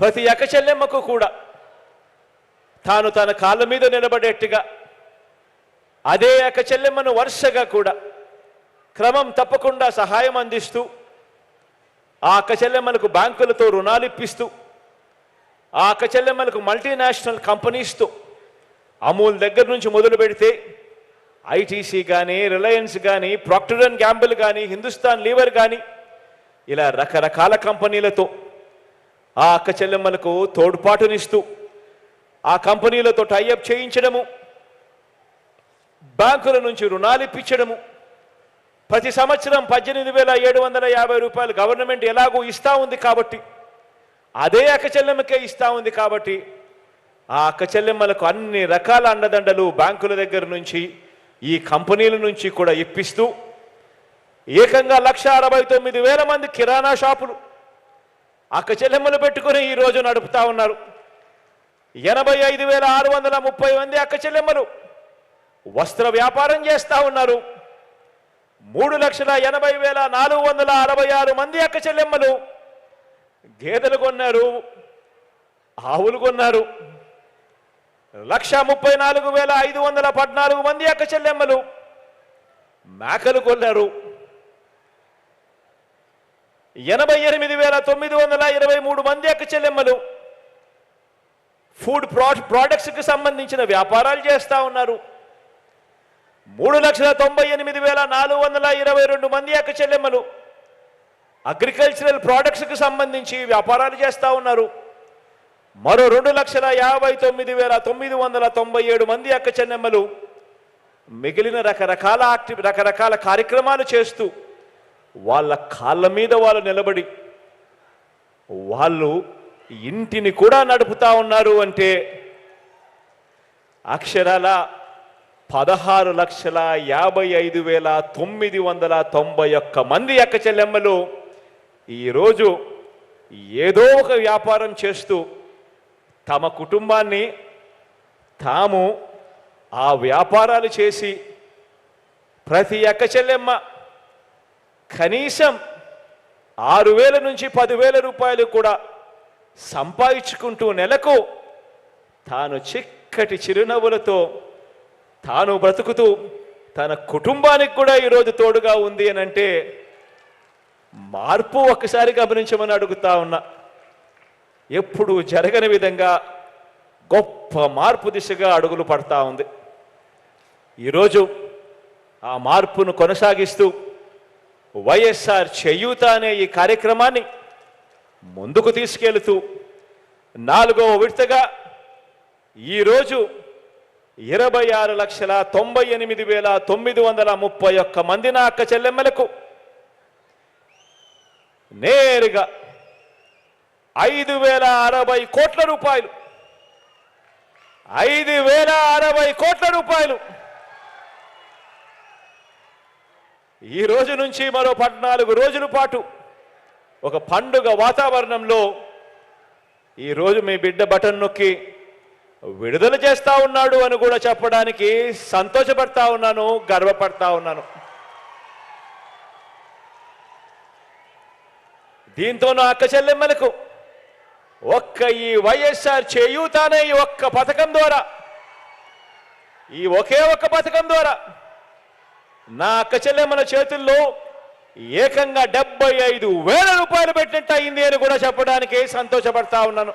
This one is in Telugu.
ప్రతి ఎకచెల్లెమ్మకు కూడా తాను తన కాళ్ళ మీద నిలబడేట్టుగా అదే ఎకచెల్లెమ్మను వరుసగా కూడా క్రమం తప్పకుండా సహాయం అందిస్తూ ఆ అక్కచెల్లెమ్మలకు బ్యాంకులతో రుణాలు ఇప్పిస్తూ ఆ అక్కచెల్లెమ్మలకు మల్టీనేషనల్ కంపెనీస్తో అమూల్ దగ్గర నుంచి మొదలు పెడితే ఐటీసీ కానీ రిలయన్స్ కానీ ప్రాక్టర్ అండ్ గ్యాంబుల్ కానీ హిందుస్థాన్ లీవర్ కానీ ఇలా రకరకాల కంపెనీలతో ఆ అక్క చెల్లెమ్మలకు తోడ్పాటునిస్తూ ఆ కంపెనీలతో టైఅప్ చేయించడము బ్యాంకుల నుంచి రుణాలు ఇప్పించడము ప్రతి సంవత్సరం పద్దెనిమిది వేల ఏడు వందల యాభై రూపాయలు గవర్నమెంట్ ఎలాగో ఇస్తూ ఉంది కాబట్టి అదే అక్క చెల్లెమ్మకే ఇస్తూ ఉంది కాబట్టి ఆ అక్క చెల్లెమ్మలకు అన్ని రకాల అండదండలు బ్యాంకుల దగ్గర నుంచి ఈ కంపెనీల నుంచి కూడా ఇప్పిస్తూ ఏకంగా లక్ష అరవై తొమ్మిది వేల మంది కిరాణా షాపులు అక్క చెల్లెమ్మలు పెట్టుకుని ఈరోజు నడుపుతా ఉన్నారు. ఎనభై ఐదు వేల ఆరు వందల ముప్పై మంది అక్క చెల్లెమ్మలు వస్త్ర వ్యాపారం చేస్తా ఉన్నారు. మూడు లక్షల ఎనభై వేల నాలుగు వందల అరవై ఆరు మంది అక్క చెల్లెమ్మలు గేదెలు కొన్నారు ఆవులు కొన్నారు. లక్ష ముప్పై నాలుగు వేల ఐదు వందల పద్నాలుగు మంది అక్క చెల్లెమ్మలు మేకలు కొన్నారు. ఎనభై ఎనిమిది వేల తొమ్మిది వందల ఇరవై మూడు మంది యొక్క చెల్లెమ్మలు ఫుడ్ ప్రా ప్రోడక్ట్స్కి సంబంధించిన వ్యాపారాలు చేస్తూ ఉన్నారు. మూడు లక్షల తొంభై ఎనిమిది వేల నాలుగు వందల ఇరవై రెండు మంది యొక్క చెల్లెమ్మలు అగ్రికల్చరల్ ప్రోడక్ట్స్కి సంబంధించి వ్యాపారాలు చేస్తూ ఉన్నారు. మరో రెండు లక్షల యాభై తొమ్మిది వేల తొమ్మిది వందల తొంభై ఏడు మంది యొక్క చెల్లెమ్మలు మిగిలిన రకరకాల యాక్టివ్ రకరకాల కార్యక్రమాలు చేస్తూ వాళ్ళ కాళ్ళ మీద వాళ్ళు నిలబడి వాళ్ళు ఇంటిని కూడా నడుపుతా ఉన్నారు అంటే అక్షరాల పదహారు లక్షల యాభై ఐదు వేల తొమ్మిది వందల తొంభై ఒక్క మంది అక్క చెల్లెమ్మలు ఈరోజు ఏదో ఒక వ్యాపారం చేస్తూ తమ కుటుంబాన్ని తాము ఆ వ్యాపారాలు చేసి ప్రతి అక్క చెల్లెమ్మ కనీసం ఆరు వేల నుంచి పదివేల రూపాయలు కూడా సంపాదించుకుంటూ నెలకు తాను చిక్కటి చిరునవ్వులతో తాను బ్రతుకుతూ తన కుటుంబానికి కూడా ఈరోజు తోడుగా ఉంది అని అంటే మార్పు ఒక్కసారి గమనించమని అడుగుతా ఉన్నా. ఎప్పుడు జరగని విధంగా గొప్ప మార్పు దిశగా అడుగులు పడతా ఉంది. ఈరోజు ఆ మార్పును కొనసాగిస్తూ వైఎస్ఆర్ చేయూత అనే ఈ కార్యక్రమాన్ని ముందుకు తీసుకెళ్తూ నాలుగవ విడతగా ఈరోజు ఇరవై ఆరు లక్షల తొంభై ఎనిమిది వేల తొమ్మిది వందల ముప్పై ఒక్క మంది నా అక్క చెల్లెమ్మలకు నేరుగా ఐదు వేల అరవై కోట్ల రూపాయలు ఐదు వేల అరవై కోట్ల రూపాయలు ఈ రోజు నుంచి మరో పద్నాలుగు రోజుల పాటు ఒక పండుగ వాతావరణంలో ఈరోజు మీ బిడ్డ బటన్ నొక్కి విడుదల చేస్తా ఉన్నాడు అని కూడా చెప్పడానికి సంతోషపడతా ఉన్నాను గర్వపడతా ఉన్నాను. దీంతో నా అక్క చెల్లెమ్మలకు ఒక్క ఈ వైఎస్ఆర్ చేయూతానే ఈ ఒక్క పథకం ద్వారా ఈ ఒకే ఒక్క పథకం ద్వారా నా అక్కచెల్లె మన చేతుల్లో ఏకంగా డెబ్బై ఐదు వేల రూపాయలు పెట్టినట్టు అయింది అని కూడా చెప్పడానికి సంతోషపడతా ఉన్నాను.